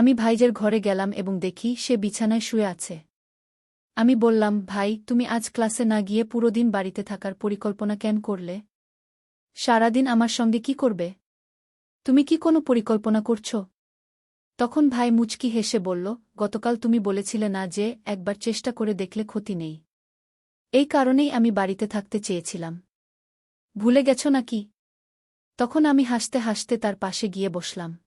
আমি ভাইজের ঘরে গেলাম এবং দেখি সে বিছানায় শুয়ে আছে। আমি বললাম, ভাই, তুমি আজ ক্লাসে না গিয়ে পুরো দিন বাড়িতে থাকার পরিকল্পনা কেন করলে? সারাদিন আমার সঙ্গে কি করবে? তুমি কি কোনো পরিকল্পনা করছ? তখন ভাই মুচকি হেসে বলল, গতকাল তুমি বলেছিলে না যে একবার চেষ্টা করে দেখলে ক্ষতি নেই। এই কারণেই আমি বাড়িতে থাকতে চেয়েছিলাম। ভুলে গেছ নাকি? তখন আমি হাসতে হাসতে তার পাশে গিয়ে বসলাম।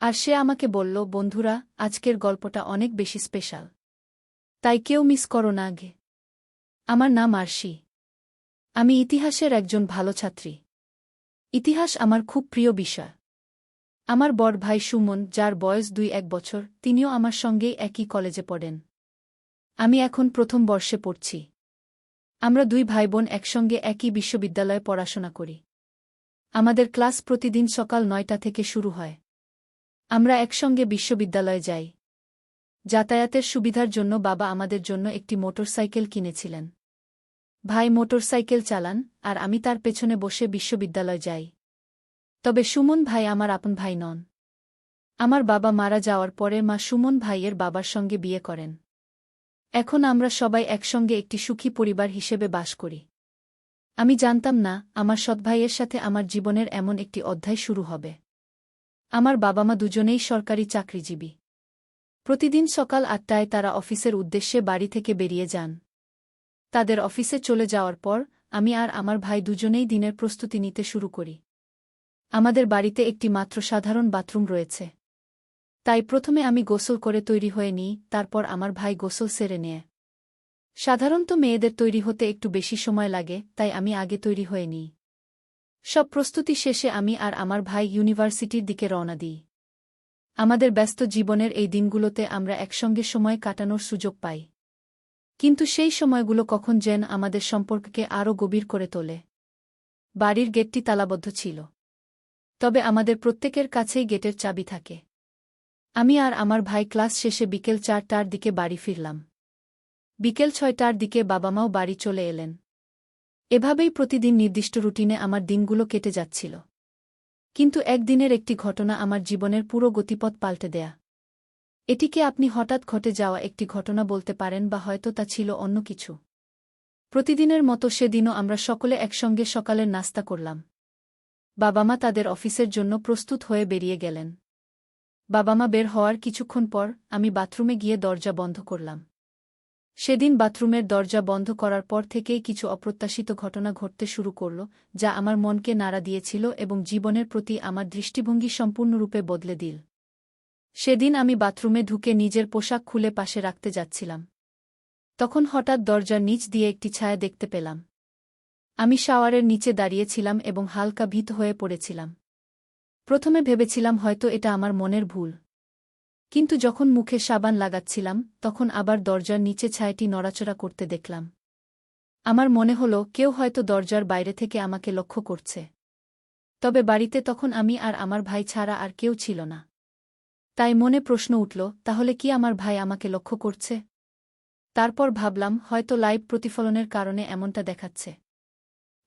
আর সে আমাকে বলল, বন্ধুরা, আজকের গল্পটা অনেক বেশি স্পেশাল। তাই কেউ মিস করো না আগে। আমার নাম আরশি। আমি ইতিহাসের একজন ভালো ছাত্রী। ইতিহাস আমার খুব প্রিয় বিষয়। আমার বড় ভাই সুমন, যার বয়স দুই এক বছর, তিনিও আমার সঙ্গেই একই কলেজে পড়েন। আমি এখন প্রথম বর্ষে পড়ছি। আমরা দুই ভাই বোন একসঙ্গে একই বিশ্ববিদ্যালয়ে পড়াশোনা করি। আমাদের ক্লাস প্রতিদিন সকাল নয়টা থেকে শুরু হয়। আমরা একসঙ্গে বিশ্ববিদ্যালয়ে যাই। যাতায়াতের সুবিধার জন্য বাবা আমাদের জন্য একটি মোটরসাইকেল কিনেছিলেন। ভাই মোটরসাইকেল চালান, আর আমি তার পেছনে বসে বিশ্ববিদ্যালয় যাই। তবে সুমন ভাই আমার আপন ভাই নন। আমার বাবা মারা যাওয়ার পরে মা সুমন ভাইয়ের বাবার সঙ্গে বিয়ে করেন। এখন আমরা সবাই একসঙ্গে একটি সুখী পরিবার হিসেবে বাস করি। আমি জানতাম না, আমার সৎভাইয়ের সাথে আমার জীবনের এমন একটি অধ্যায় শুরু হবে। আমার বাবা মা দুজনেই সরকারি চাকরিজীবী। প্রতিদিন সকাল আটটায় তারা অফিসের উদ্দেশ্যে বাড়ি থেকে বেরিয়ে যান। তাদের অফিসে চলে যাওয়ার পর আমি আর আমার ভাই দুজনেই দিনের প্রস্তুতি নিতে শুরু করি। আমাদের বাড়িতে একটি মাত্র সাধারণ বাথরুম রয়েছে। তাই প্রথমে আমি গোসল করে তৈরি হয়ে নিই, তারপর আমার ভাই গোসল সেরে নেয়। সাধারণত মেয়েদের তৈরি হতে একটু বেশি সময় লাগে, তাই আমি আগে তৈরি হয়ে নিই। সব প্রস্তুতি শেষে আমি আর আমার ভাই ইউনিভার্সিটির দিকে রওনা দিই। আমাদের ব্যস্ত জীবনের এই দিনগুলোতে আমরা একসঙ্গে সময় কাটানোর সুযোগ পাই। কিন্তু সেই সময়গুলো কখন যেন আমাদের সম্পর্ককে আরও গভীর করে তোলে। বাড়ির গেটটি তালাবদ্ধ ছিল। তবে আমাদের প্রত্যেকের কাছেই গেটের চাবি থাকে। আমি আর আমার ভাই ক্লাস শেষে বিকেল চারটার দিকে বাড়ি ফিরলাম। বিকেল ছয়টার দিকে বাবা মাও বাড়ি চলে এলেন। এভাবেই প্রতিদিন নির্দিষ্ট রুটিনে আমার দিনগুলো কেটে যাচ্ছিল। কিন্তু একদিনের একটি ঘটনা আমার জীবনের পুরো গতিপথ পাল্টে দেয়া। এটিকে আপনি হঠাৎ ঘটে যাওয়া একটি ঘটনা বলতে পারেন বা হয়তো তা ছিল অন্য কিছু। প্রতিদিনের মতো সেদিনও আমরা সকলে একসঙ্গে সকালের নাস্তা করলাম। বাবা মা তাদের অফিসের জন্য প্রস্তুত হয়ে বেরিয়ে গেলেন। বাবা মা বের হওয়ার কিছুক্ষণ পর আমি বাথরুমে গিয়ে দরজা বন্ধ করলাম। সেদিন বাথরুমের দরজা বন্ধ করার পর থেকেই কিছু অপ্রত্যাশিত ঘটনা ঘটতে শুরু করল, যা আমার মনকে নাড়া দিয়েছিল এবং জীবনের প্রতি আমার দৃষ্টিভঙ্গি সম্পূর্ণরূপে বদলে দিল। সেদিন আমি বাথরুমে ঢুকে নিজের পোশাক খুলে পাশে রাখতে যাচ্ছিলাম। তখন হঠাৎ দরজার নিচ দিয়ে একটি ছায়া দেখতে পেলাম। আমি শাওয়ারের নিচে দাঁড়িয়েছিলাম এবং হালকা ভীত হয়ে পড়েছিলাম। প্রথমে ভেবেছিলাম হয়তো এটা আমার মনের ভুল। কিন্তু যখন মুখে সাবান লাগাচ্ছিলাম, তখন আবার দরজার নিচে ছায়াটি নড়াচড়া করতে দেখলাম। আমার মনে হল, কেউ হয়তো দরজার বাইরে থেকে আমাকে লক্ষ্য করছে। তবে বাড়িতে তখন আমি আর আমার ভাই ছাড়া আর কেউ ছিল না। তাই মনে প্রশ্ন উঠল, তাহলে কি আমার ভাই আমাকে লক্ষ্য করছে? তারপর ভাবলাম, হয়তো লাইভ প্রতিফলনের কারণে এমনটা দেখাচ্ছে।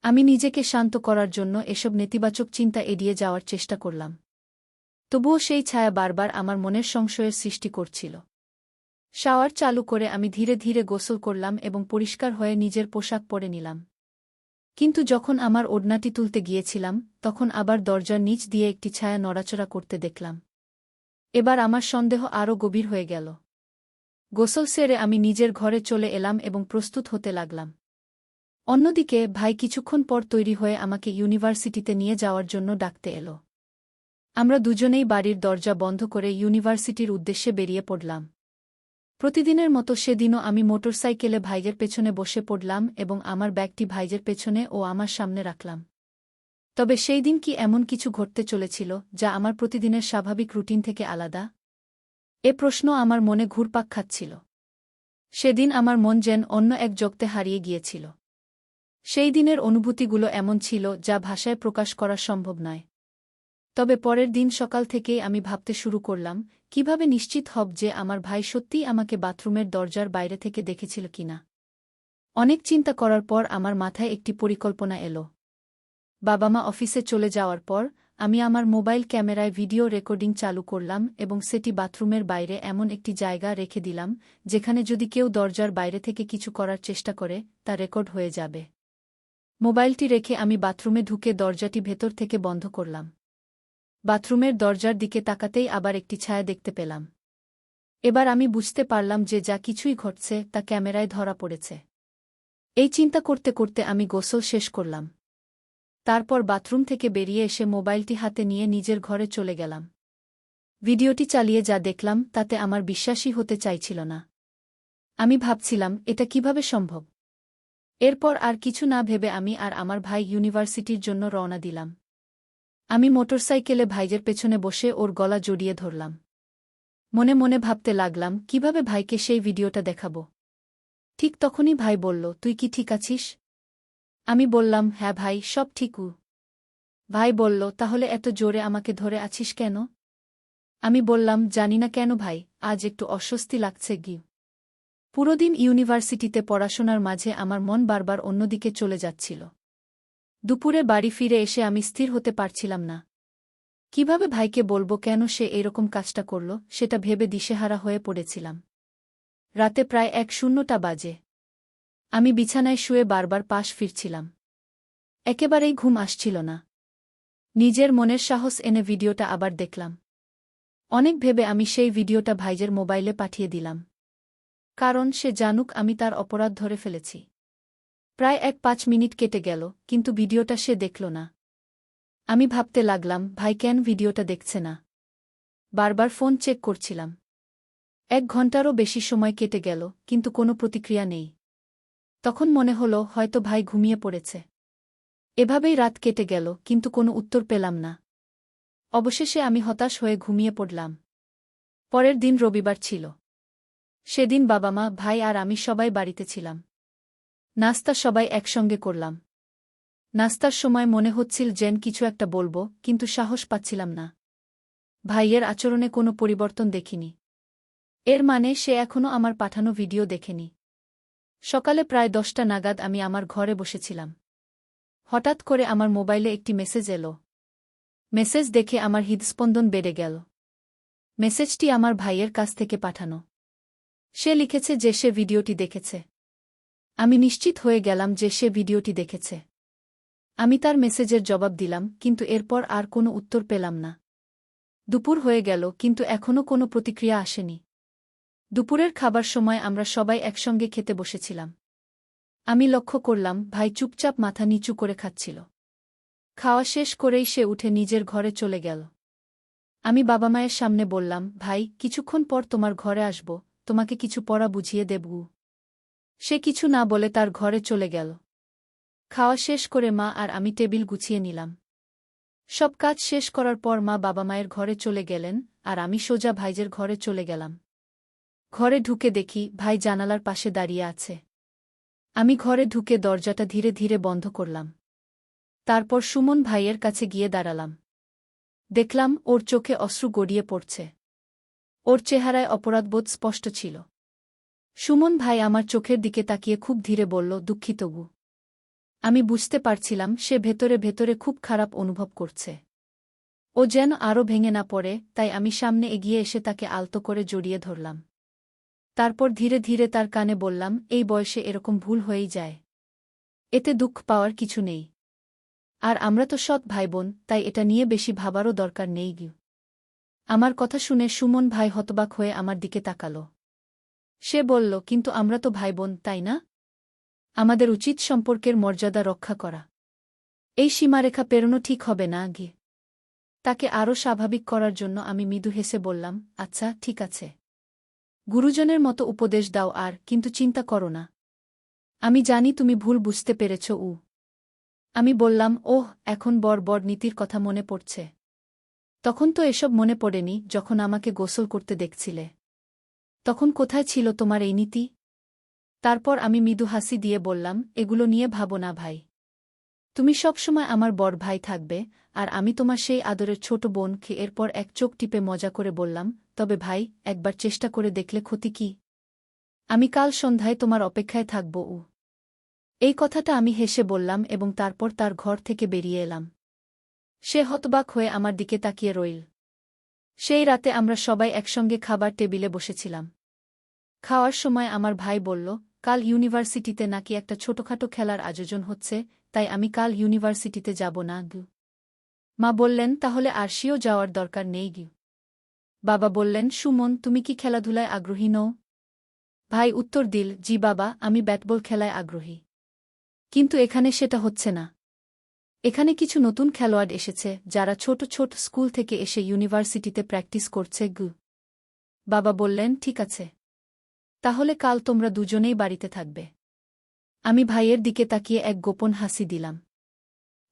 আমি নিজেকে শান্ত করার জন্য এসব নেতিবাচক চিন্তা এড়িয়ে যাওয়ার চেষ্টা করলাম। তবুও সেই ছায়া বারবার আমার মনের সংশয়ের সৃষ্টি করছিল। শাওয়ার চালু করে আমি ধীরে ধীরে গোসল করলাম এবং পরিষ্কার হয়ে নিজের পোশাক পরে নিলাম। কিন্তু যখন আমার ওড়নাটি তুলতে গিয়েছিলাম, তখন আবার দরজার নিচ দিয়ে একটি ছায়া নড়াচড়া করতে দেখলাম। এবার আমার সন্দেহ আরও গভীর হয়ে গেল। গোসল সেরে আমি নিজের ঘরে চলে এলাম এবং প্রস্তুত হতে লাগলাম। অন্যদিকে ভাই কিছুক্ষণ পর তৈরি হয়ে আমাকে ইউনিভার্সিটিতে নিয়ে যাওয়ার জন্য ডাকতে এলো। আমরা দুজনেই বাড়ির দরজা বন্ধ করে ইউনিভার্সিটির উদ্দেশ্যে বেরিয়ে পড়লাম। প্রতিদিনের মতো সেদিনও আমি মোটরসাইকেলে ভাইজের পেছনে বসে পড়লাম এবং আমার ব্যাগটি ভাইজের পেছনে ও আমার সামনে রাখলাম। তবে সেই দিন কি এমন কিছু ঘটতে চলেছিল, যা আমার প্রতিদিনের স্বাভাবিক রুটিন থেকে আলাদা? এ প্রশ্ন আমার মনে ঘুরপাক খাচ্ছিল। সেদিন আমার মন যেন অন্য এক জগতে হারিয়ে গিয়েছিল। সেই দিনের অনুভূতিগুলো এমন ছিল, যা ভাষায় প্রকাশ করা সম্ভব নয়। তবে পরের দিন সকাল থেকেই আমি ভাবতে শুরু করলাম, কীভাবে নিশ্চিত হব যে আমার ভাই সত্যিই আমাকে বাথরুমের দরজার বাইরে থেকে দেখেছিল কিনা। অনেক চিন্তা করার পর আমার মাথায় একটি পরিকল্পনা এলো। বাবা মা অফিসে চলে যাওয়ার পর আমি আমার মোবাইল ক্যামেরায় ভিডিও রেকর্ডিং চালু করলাম এবং সেটি বাথরুমের বাইরে এমন একটি জায়গা রেখে দিলাম, যেখানে যদি কেউ দরজার বাইরে থেকে কিছু করার চেষ্টা করে, তা রেকর্ড হয়ে যাবে। মোবাইলটি রেখে আমি বাথরুমে ঢুকে দরজাটি ভেতর থেকে বন্ধ করলাম। বাথরুমের দরজার দিকে তাকাতেই আবার একটি ছায়া দেখতে পেলাম। এবার আমি বুঝতে পারলাম যে যা কিছুই ঘটছে তা ক্যামেরায় ধরা পড়েছে। এই চিন্তা করতে করতে আমি গোসল শেষ করলাম। তারপর বাথরুম থেকে বেরিয়ে এসে মোবাইলটি হাতে নিয়ে নিজের ঘরে চলে গেলাম। ভিডিওটি চালিয়ে যা দেখলাম তাতে আমার বিশ্বাসই হতে চাইছিল না। আমি ভাবছিলাম, এটা কীভাবে সম্ভব? এরপর আর কিছু না ভেবে আমি আর আমার ভাই ইউনিভার্সিটির জন্য রওনা দিলাম। আমি মোটরসাইকেলে ভাইজের পেছনে বসে ওর গলা জড়িয়ে ধরলাম। মনে মনে ভাবতে লাগলাম, কীভাবে ভাইকে সেই ভিডিওটা দেখাব? ঠিক তখনই ভাই বলল, তুই কি ঠিক আছিস? আমি বললাম হ্যাঁ ভাই, সব ঠিকু ভাই বলল, তাহলে এত জোরে আমাকে ধরে আছিস কেন? আমি বললাম, জানি না কেন ভাই, আজ একটু অস্বস্তি লাগছে গি পুরোদিন ইউনিভার্সিটিতে পড়াশোনার মাঝে আমার মন বারবার অন্যদিকে চলে যাচ্ছিল। দুপুরে বাড়ি ফিরে এসে আমি স্থির হতে পারছিলাম না। কীভাবে ভাইকে বলব কেন সে এরকম কাজটা করল, সেটা ভেবে দিশেহারা হয়ে পড়েছিলাম। রাতে প্রায় এক শূন্যটা বাজে। আমি বিছানায় শুয়ে বারবার পাশ ফিরছিলাম। একেবারেই ঘুম আসছিল না। নিজের মনের সাহস এনে ভিডিওটা আবার দেখলাম। অনেক ভেবে আমি সেই ভিডিওটা ভাইজের মোবাইলে পাঠিয়ে দিলাম। কারণ সে জানুক আমি তার অপরাধ ধরে ফেলেছি। প্রায় এক পাঁচ মিনিট কেটে গেল, কিন্তু ভিডিওটা সে দেখল না। আমি ভাবতে লাগলাম, ভাই, কেন ভিডিওটা দেখছে না? বারবার ফোন চেক করছিলাম। এক ঘন্টারও বেশি সময় কেটে গেল, কিন্তু কোনো প্রতিক্রিয়া নেই। তখন মনে হল, হয়তো ভাই ঘুমিয়ে পড়েছে। এভাবেই রাত কেটে গেল, কিন্তু কোনো উত্তর পেলাম না। অবশেষে আমি হতাশ হয়ে ঘুমিয়ে পড়লাম। পরের দিন রবিবার ছিল। সেদিন বাবা মা, ভাই আর আমি সবাই বাড়িতে ছিলাম। নাস্তা সবাই একসঙ্গে করলাম। নাস্তার সময় মনে হচ্ছিল যেন কিছু একটা বলব, কিন্তু সাহস পাচ্ছিলাম না। ভাইয়ের আচরণে কোনো পরিবর্তন দেখিনি। এর মানে সে এখনও আমার পাঠানো ভিডিও দেখেনি। সকালে প্রায় দশটা নাগাদ আমি আমার ঘরে বসেছিলাম। হঠাৎ করে আমার মোবাইলে একটি মেসেজ এলো। মেসেজ দেখে আমার হৃদস্পন্দন বেড়ে গেল। মেসেজটি আমার ভাইয়ের কাছ থেকে পাঠানো। সে লিখেছে যে সে ভিডিওটি দেখেছে। আমি নিশ্চিত হয়ে গেলাম যে সে ভিডিওটি দেখেছে। আমি তার মেসেজের জবাব দিলাম, কিন্তু এরপর আর কোনো উত্তর পেলাম না। দুপুর হয়ে গেল, কিন্তু এখনও কোনো প্রতিক্রিয়া আসেনি। দুপুরের খাবার সময় আমরা সবাই একসঙ্গে খেতে বসেছিলাম। আমি লক্ষ্য করলাম, ভাই চুপচাপ মাথা নিচু করে খাচ্ছিল। খাওয়া শেষ করেই সে উঠে নিজের ঘরে চলে গেল। আমি বাবা মায়ের সামনে বললাম, ভাই, কিছুক্ষণ পর তোমার ঘরে আসব, তোমাকে কিছু পড়া বুঝিয়ে দেবু সে কিছু না বলে তার ঘরে চলে গেল। খাওয়া শেষ করে মা আর আমি টেবিল গুছিয়ে নিলাম। সব কাজ শেষ করার পর মা বাবা মায়ের ঘরে চলে গেলেন আর আমি সোজা ভাইজের ঘরে চলে গেলাম। ঘরে ঢুকে দেখি ভাই জানালার পাশে দাঁড়িয়ে আছে। আমি ঘরে ঢুকে দরজাটা ধীরে ধীরে বন্ধ করলাম। তারপর সুমন ভাইয়ের কাছে গিয়ে দাঁড়ালাম। দেখলাম ওর চোখে অশ্রু গড়িয়ে পড়ছে। ওর চেহারায় অপরাধবোধ স্পষ্ট ছিল। সুমন ভাই আমার চোখের দিকে তাকিয়ে খুব ধীরে বলল, দুঃখিত গু। আমি বুঝতে পারছিলাম সে ভেতরে ভেতরে খুব খারাপ অনুভব করছে। ও যেন আরও ভেঙে না পড়ে, তাই আমি সামনে এগিয়ে এসে তাকে আলতো করে জড়িয়ে ধরলাম। তারপর ধীরে ধীরে তার কানে বললাম, এই বয়সে এরকম ভুল হয়েই যায়। এতে দুঃখ পাওয়ার কিছু নেই। আর আমরা তো সৎ ভাই বোন তাই এটা নিয়ে বেশি ভাবারও দরকার নেই গিউ। আমার কথা শুনে সুমন ভাই হতবাক হয়ে আমার দিকে তাকাল। সে বলল, কিন্তু আমরা তো ভাইবোন, তাই না? আমাদের উচিত সম্পর্কের মর্যাদা রক্ষা করা। এই সীমারেখা পেরোনো ঠিক হবে না, আগে। তাকে আরও স্বাভাবিক করার জন্য আমি মৃদু হেসে বললাম আচ্ছা ঠিক আছে। গুরুজনের মতো উপদেশ দাও আর, কিন্তু চিন্তা করো না। আমি জানি তুমি ভুল বুঝতে পেরেছ, উ। আমি বললাম, ওহ, এখন বর বর নীতির কথা মনে পড়ছে। তখন তো এসব মনে পড়েনি, যখন আমাকে গোসল করতে দেখছিলে। তখন কোথায় ছিল তোমার এই নীতি? তারপর আমি মৃদু হাসি দিয়ে বললাম, এগুলো নিয়ে ভাবো না ভাই। তুমি সবসময় আমার বড় ভাই থাকবে, আর আমি তোমার সেই আদরের ছোট বোনকে এরপর এক চোখ টিপে মজা করে বললাম, তবে ভাই, একবার চেষ্টা করে দেখলে ক্ষতি কি? আমি কাল সন্ধ্যায় তোমার অপেক্ষায় থাকব, উ। এই কথাটা আমি হেসে বললাম এবং তারপর তার ঘর থেকে বেরিয়ে এলাম। সে হতবাক হয়ে আমার দিকে তাকিয়ে রইল। সেই রাতে আমরা সবাই একসঙ্গে খাবার টেবিলে বসেছিলাম। খাওয়ার সময় আমার ভাই বলল, কাল ইউনিভার্সিটিতে নাকি একটা ছোটখাটো খেলার আয়োজন হচ্ছে, তাই আমি কাল ইউনিভার্সিটিতে যাব না গু মা বললেন, তাহলে আরশিও যাওয়ার দরকার নেই, গিউ। বাবা বললেন, সুমন, তুমি কি খেলাধুলায় আগ্রহী নও? ভাই উত্তর দিল, জি বাবা, আমি ব্যাটবল খেলায় আগ্রহী। কিন্তু এখানে সেটা হচ্ছে না। এখানে কিছু নতুন খেলোয়াড় এসেছে, যারা ছোট ছোট স্কুল থেকে এসে ইউনিভার্সিটিতে প্র্যাকটিস করছে, গু। বাবা বললেন, ঠিক আছে। তাহলে কাল তোমরা দুজনেই বাড়িতে থাকবে। আমি ভাইয়ের দিকে তাকিয়ে এক গোপন হাসি দিলাম।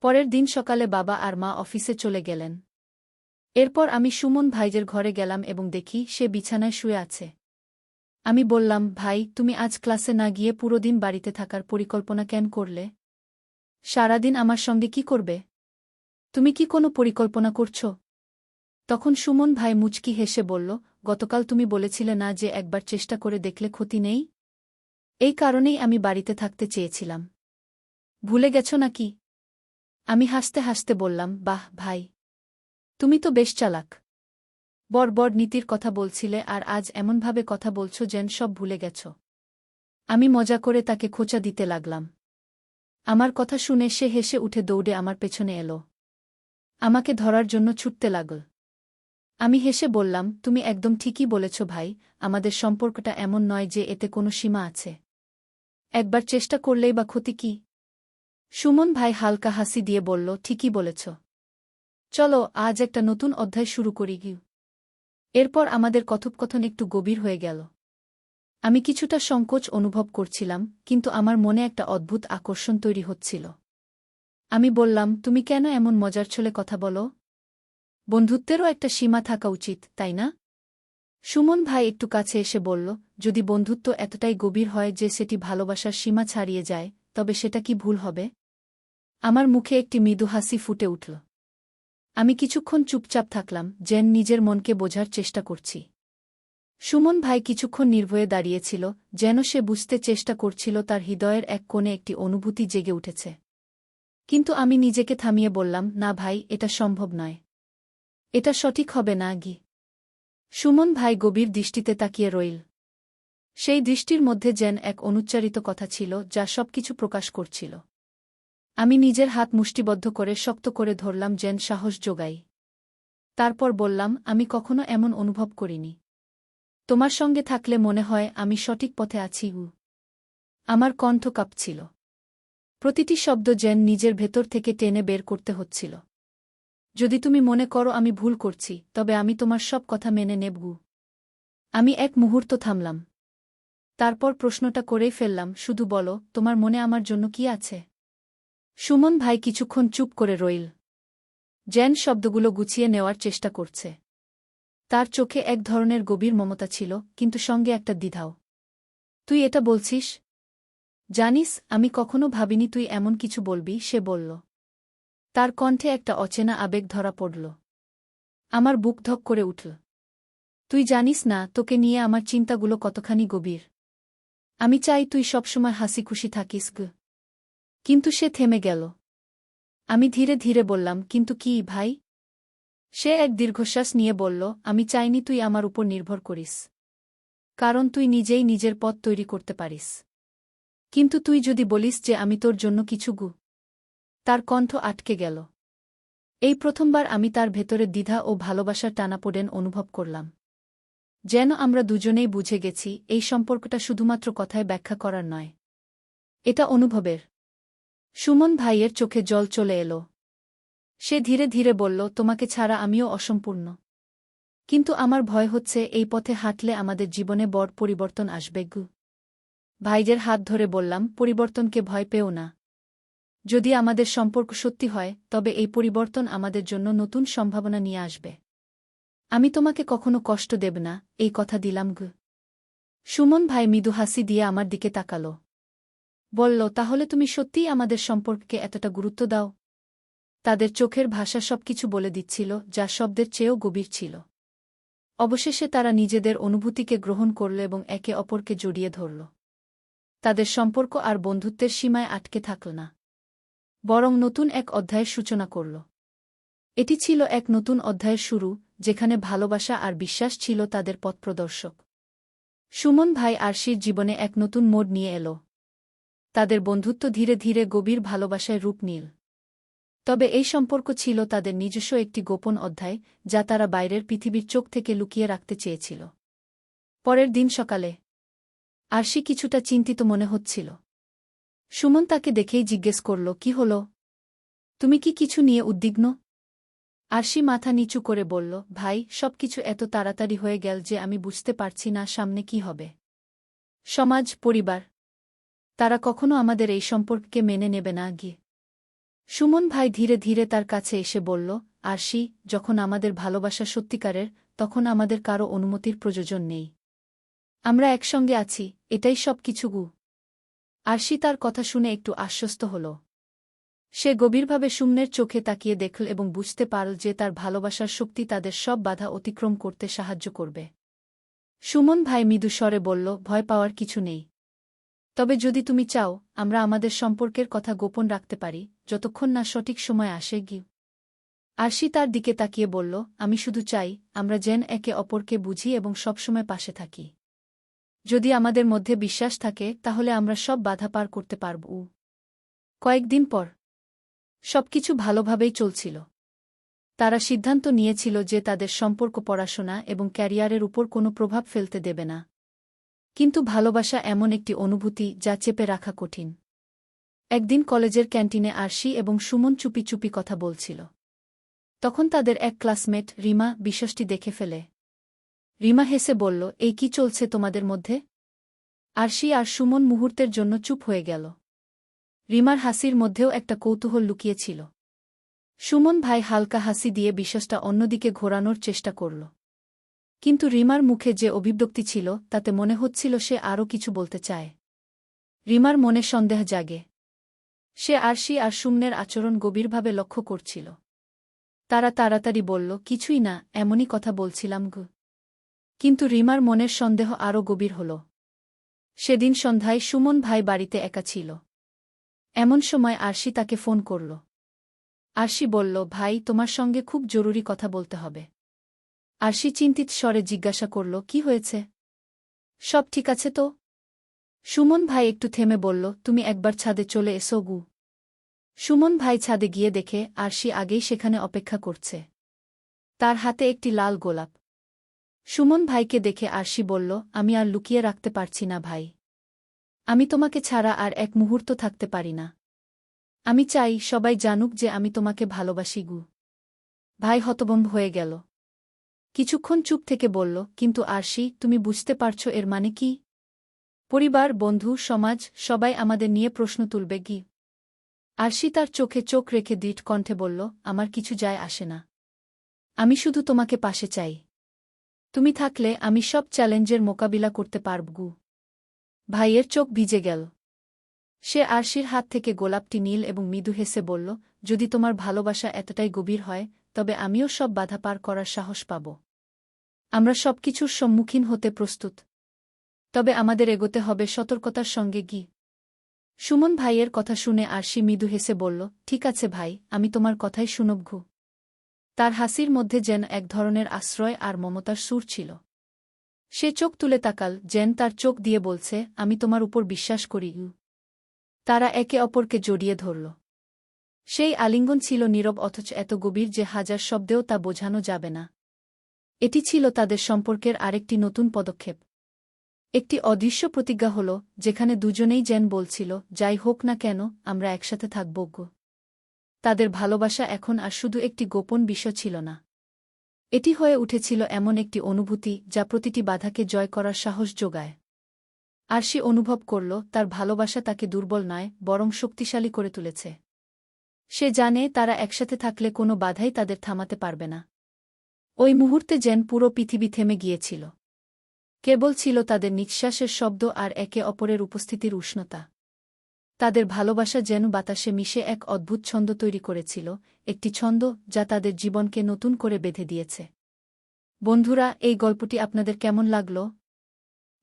পরের দিন সকালে বাবা আর মা অফিসে চলে গেলেন। এরপর আমি সুমন ভাইজের ঘরে গেলাম এবং দেখি সে বিছানায় শুয়ে আছে। আমি বললাম, ভাই, তুমি আজ ক্লাসে না গিয়ে পুরো দিন বাড়িতে থাকার পরিকল্পনা কেন করলে? সারাদিন আমার সঙ্গে কি করবে? তুমি কি কোনো পরিকল্পনা করছ? তখন সুমন ভাই মুচকি হেসে বলল, গতকাল তুমি বলেছিলে না যে একবার চেষ্টা করে দেখলে ক্ষতি নেই? এই কারণেই আমি বাড়িতে থাকতে চেয়েছিলাম। ভুলে গেছ নাকি? আমি হাসতে হাসতে বললাম, বাহ ভাই, তুমি তো বেশ চালাক। বর নীতির কথা বলছিলে আর আজ এমনভাবে কথা বলছ যেন সব ভুলে গেছ। আমি মজা করে তাকে খোঁচা দিতে লাগলাম। আমার কথা শুনে সে হেসে উঠে দৌড়ে আমার পেছনে এলো। আমাকে ধরার জন্য ছুটতে লাগল। আমি হেসে বললাম, তুমি একদম ঠিকই বলেছ ভাই, আমাদের সম্পর্কটা এমন নয় যে এতে কোনো সীমা আছে। একবার চেষ্টা করলেই বা ক্ষতি কি? সুমন ভাই হালকা হাসি দিয়ে বলল, ঠিকই বলেছ। চলো, আজ একটা নতুন অধ্যায় শুরু করি গিউ। এরপর আমাদের কথোপকথন একটু গভীর হয়ে গেল। আমি কিছুটা সংকোচ অনুভব করছিলাম, কিন্তু আমার মনে একটা অদ্ভুত আকর্ষণ তৈরি হচ্ছিল। আমি বললাম, তুমি কেন এমন মজার ছলে কথা বলো? বন্ধুত্বেরও একটা সীমা থাকা উচিত, তাই না? সুমন ভাই একটু কাছে এসে বলল, যদি বন্ধুত্ব এতটাই গভীর হয় যে সেটি ভালোবাসার সীমা ছাড়িয়ে যায়, তবে সেটা কি ভুল হবে? আমার মুখে একটি মৃদু হাসি ফুটে উঠল। আমি কিছুক্ষণ চুপচাপ থাকলাম, যেন নিজের মনকে বোঝার চেষ্টা করছি। সুমন ভাই কিছুক্ষণ নির্ভয়ে দাঁড়িয়েছিল, যেন সে বুঝতে চেষ্টা করছিল তার হৃদয়ের এক কোণে একটি অনুভূতি জেগে উঠেছে। কিন্তু আমি নিজেকে থামিয়ে বললাম, না ভাই, এটা সম্ভব নয়। এটা সঠিক হবে না, গি সুমন ভাই গভীর দৃষ্টিতে তাকিয়ে রইল। সেই দৃষ্টির মধ্যে যেন এক অনুচ্চারিত কথা ছিল, যা সবকিছু প্রকাশ করছিল। আমি নিজের হাত মুষ্টিবদ্ধ করে শক্ত করে ধরলাম, যেন সাহস যোগাই। তারপর বললাম, আমি কখনো এমন অনুভব করিনি। তোমার সঙ্গে থাকলে মনে হয় আমি সঠিক পথে আছি, উ। আমার কণ্ঠ কাঁপছিল। প্রতিটি শব্দ যেন নিজের ভেতর থেকে টেনে বের করতে হচ্ছিল। যদি তুমি মনে করো আমি ভুল করছি, তবে আমি তোমার সব কথা মেনে নেবগু আমি এক মুহূর্ত থামলাম। তারপর প্রশ্নটা করেই ফেললাম, শুধু বলো, তোমার মনে আমার জন্য কি আছে? সুমন ভাই কিছুক্ষণ চুপ করে রইল। জ্যান শব্দগুলো গুছিয়ে নেওয়ার চেষ্টা করছে। তার চোখে এক ধরনের গভীর মমতা ছিল, কিন্তু সঙ্গে একটা দ্বিধাও। তুই এটা বলছিস? জানিস, আমি কখনো ভাবিনি তুই এমন কিছু বলবি, সে বলল। তার কণ্ঠে একটা অচেনা আবেগ ধরা পড়ল। আমার বুক ধক করে উঠল। তুই জানিস না, তোকে নিয়ে আমার চিন্তাগুলো কতখানি গভীর। আমি চাই তুই সবসময় হাসি খুশি থাকিস, গ। কিন্তু সে থেমে গেল। আমি ধীরে ধীরে বললাম, কিন্তু কি, ভাই? সে এক দীর্ঘশ্বাস নিয়ে বলল, আমি চাইনি তুই আমার উপর নির্ভর করিস। কারণ তুই নিজেই নিজের পথ তৈরি করতে পারিস। কিন্তু তুই যদি বলিস যে আমি তোর জন্য কিছু গু তার কণ্ঠ আটকে গেল। এই প্রথমবার আমি তার ভেতরে দ্বিধা ও ভালোবাসার টানাপোড়েন অনুভব করলাম। যেন আমরা দুজনেই বুঝে গেছি, এই সম্পর্কটা শুধুমাত্র কথায় ব্যাখ্যা করার নয়। এটা অনুভবের। সুমন ভাইয়ের চোখে জল চলে এলো। সে ধীরে ধীরে বলল, তোমাকে ছাড়া আমিও অসম্পূর্ণ। কিন্তু আমার ভয় হচ্ছে, এই পথে হাঁটলে আমাদের জীবনে বড় পরিবর্তন আসবে, গু। ভাইজের হাত ধরে বললাম, পরিবর্তনকে ভয় পেও না। যদি আমাদের সম্পর্ক সত্যি হয়, তবে এই পরিবর্তন আমাদের জন্য নতুন সম্ভাবনা নিয়ে আসবে। আমি তোমাকে কখনো কষ্ট দেব না, এই কথা দিলাম, গু। সুমন ভাই মৃদু হাসি দিয়ে আমার দিকে তাকাল। বলল, তাহলে তুমি সত্যিই আমাদের সম্পর্ককে এতটা গুরুত্ব দাও? তাদের চোখের ভাষা সবকিছু বলে দিচ্ছিল, যা শব্দের চেয়েও গভীর ছিল। অবশেষে তারা নিজেদের অনুভূতিকে গ্রহণ করল এবং একে অপরকে জড়িয়ে ধরল। তাদের সম্পর্ক আর বন্ধুত্বের সীমায় আটকে থাকল না। বরং নতুন এক অধ্যায়ের সূচনা করল। এটি ছিল এক নতুন অধ্যায়ের শুরু, যেখানে ভালোবাসা আর বিশ্বাস ছিল তাদের পথপ্রদর্শক সুমন ভাই আরশির জীবনে এক নতুন মোড় নিয়ে এল। তাদের বন্ধুত্ব ধীরে ধীরে গভীর ভালোবাসায় রূপ নিল। তবে এই সম্পর্ক ছিল তাদের নিজস্ব একটি গোপন অধ্যায়, যা তারা বাইরের পৃথিবীর চোখ থেকে লুকিয়ে রাখতে চেয়েছিল। পরের দিন সকালে, আরশি কিছুটা চিন্তিত মনে হচ্ছিল। সুমন তাকে দেখেই জিজ্ঞেস করল, কি হল? তুমি কি কিছু নিয়ে উদ্বিগ্ন? আরশি মাথা নিচু করে বলল, ভাই, সবকিছু এত তাড়াতাড়ি হয়ে গেল যে আমি বুঝতে পারছি না সামনে কি হবে। সমাজ, পরিবার, তারা কখনো আমাদের এই সম্পর্ককে মেনে নেবে না, গিয়ে সুমন ভাই ধীরে ধীরে তার কাছে এসে বলল, আরশি, যখন আমাদের ভালোবাসা সত্যিকারের, তখন আমাদের কারও অনুমতির প্রয়োজন নেই। আমরা একসঙ্গে আছি, এটাই সব কিছু গু। আরশি তার কথা শুনে একটু আশ্বস্ত হল। সে গভীরভাবে সুমনের চোখে তাকিয়ে দেখল এবং বুঝতে পারল যে তার ভালোবাসার শক্তি তাদের সব বাধা অতিক্রম করতে সাহায্য করবে। সুমন ভাই মৃদু স্বরে বলল, ভয় পাওয়ার কিছু নেই। তবে যদি তুমি চাও, আমরা আমাদের সম্পর্কের কথা গোপন রাখতে পারি, যতক্ষণ না সঠিক সময় আসে গি আরশি তার দিকে তাকিয়ে বলল, আমি শুধু চাই, আমরা যেন একে অপরকে বুঝি এবং সবসময় পাশে থাকি। যদি আমাদের মধ্যে বিশ্বাস থাকে, তাহলে আমরা সব বাধা পার করতে পারব। উ। কয়েকদিন পর। সবকিছু ভালোভাবেই চলছিল। তারা সিদ্ধান্ত নিয়েছিল যে তাদের সম্পর্ক পড়াশোনা এবং ক্যারিয়ারের উপর কোনো প্রভাব ফেলতে দেবে না। কিন্তু ভালোবাসা এমন একটি অনুভূতি যা চেপে রাখা কঠিন। একদিন কলেজের ক্যান্টিনে আরশি এবং সুমন চুপি চুপি কথা বলছিল। তখন তাদের এক ক্লাসমেট রিমা বিশ্বাসটি দেখে ফেলে। রিমা হেসে বলল, এই কি চলছে তোমাদের মধ্যে? আরশি আর সুমন মুহূর্তের জন্য চুপ হয়ে গেল। রিমার হাসির মধ্যেও একটা কৌতূহল লুকিয়েছিল। সুমন ভাই হালকা হাসি দিয়ে বিশ্বাসটা অন্যদিকে ঘোরানোর চেষ্টা করল। কিন্তু রিমার মুখে যে অভিব্যক্তি ছিল, তাতে মনে হচ্ছিল সে আরও কিছু বলতে চায়। রিমার মনে সন্দেহ জাগে। সে আরশি আর সুমনের আচরণ গভীরভাবে লক্ষ্য করছিল। তারা তাড়াতাড়ি বলল, কিছুই না, এমনই কথা বলছিলাম গু। কিন্তু রিমার মনের সন্দেহ আরও গভীর হল। সেদিন সন্ধ্যায় সুমন ভাই বাড়িতে একা ছিল। এমন সময় আরশি তাকে ফোন করল। আরশি বলল, ভাই, তোমার সঙ্গে খুব জরুরি কথা বলতে হবে। আরশি চিন্তিত স্বরে জিজ্ঞাসা করল, কি হয়েছে? সব ঠিক আছে তো? সুমন ভাই একটু থেমে বলল, তুমি একবার ছাদে চলে এসো গু। সুমন ভাই ছাদে গিয়ে দেখে আরশি আগেই সেখানে অপেক্ষা করছে। তার হাতে একটি লাল গোলাপ। সুমন ভাইকে দেখে আরশি বলল, আমি আর লুকিয়ে রাখতে পারছি না ভাই। আমি তোমাকে ছাড়া আর এক মুহূর্ত থাকতে পারি না। আমি চাই সবাই জানুক যে আমি তোমাকে ভালোবাসি গু। ভাই হতবম্ব হয়ে গেল। কিছুক্ষণ চুপ থেকে বলল, কিন্তু আরশি, তুমি বুঝতে পারছ এর মানে কি? পরিবার, বন্ধু, সমাজ, সবাই আমাদের নিয়ে প্রশ্ন তুলবে গি আরশি তার চোখে চোখ রেখে দৃঢ় কণ্ঠে বলল, আমার কিছু যায় আসে না। আমি শুধু তোমাকে পাশে চাই। তুমি থাকলে আমি সব চ্যালেঞ্জের মোকাবিলা করতে পারব গু ভাইয়ের চোখ ভিজে গেল। সে আরশির হাত থেকে গোলাপটি নীল এবং মৃদু হেসে বলল, যদি তোমার ভালোবাসা এতটাই গভীর হয়, তবে আমিও সব বাধা পার করার সাহস পাব। আমরা সবকিছুর সম্মুখীন হতে প্রস্তুত। তবে আমাদের এগোতে হবে সতর্কতার সঙ্গে গি সুমন ভাইয়ের কথা শুনে আরশি মৃদু হেসে বলল, ঠিক আছে ভাই, আমি তোমার কথাই শুনব ঘু। তার হাসির মধ্যে যেন এক ধরনের আশ্রয় আর মমতার সুর ছিল। সে চোখ তুলে তাকাল, যেন তার চোখ দিয়ে বলছে, আমি তোমার উপর বিশ্বাস করি তারা একে অপরকে জড়িয়ে ধরল। সেই আলিঙ্গন ছিল নীরব অথচ এত গভীর যে হাজার শব্দেও তা বোঝানো যাবে না। এটি ছিল তাদের সম্পর্কের আরেকটি নতুন পদক্ষেপ। একটি অদৃশ্য প্রতিজ্ঞা হল, যেখানে দুজনেই যেন বলছিল, যাই হোক না কেন, আমরা একসাথে থাকব গো। তাদের ভালোবাসা এখন আর শুধু একটি গোপন বিষয় ছিল না। এটি হয়ে উঠেছিল এমন একটি অনুভূতি যা প্রতিটি বাধাকে জয় করার সাহস যোগায়। আর সে অনুভব করল, তার ভালোবাসা তাকে দুর্বল নয়, বরং শক্তিশালী করে তুলেছে। সে জানে তারা একসাথে থাকলে কোনো বাধাই তাদের থামাতে পারবে না। ওই মুহূর্তে যেন পুরো পৃথিবী থেমে গিয়েছিল। কেবল ছিল তাদের নিঃশ্বাসের শব্দ আর একে অপরের উপস্থিতির উষ্ণতা। তাদের ভালোবাসা যেন বাতাসে মিশে এক অদ্ভুত ছন্দ তৈরি করেছিল, একটি ছন্দ যা তাদের জীবনকে নতুন করে বেঁধে দিয়েছে। বন্ধুরা, এই গল্পটি আপনাদের কেমন লাগল?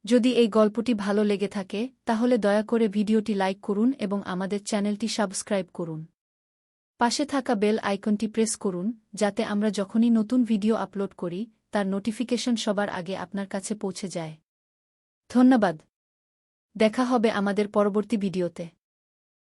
যদি এই গল্পটি ভালো লেগে থাকে, তাহলে দয়া করে ভিডিওটি লাইক করুন এবং আমাদের চ্যানেলটি সাবস্ক্রাইব করুন। পাশে থাকা বেল আইকনটি প্রেস করুন, যাতে আমরা যখনই নতুন ভিডিও আপলোড করি, তার নোটিফিকেশন সবার আগে আপনার কাছে পৌঁছে যায়। ধন্যবাদ। দেখা হবে আমাদের পরবর্তী ভিডিওতে।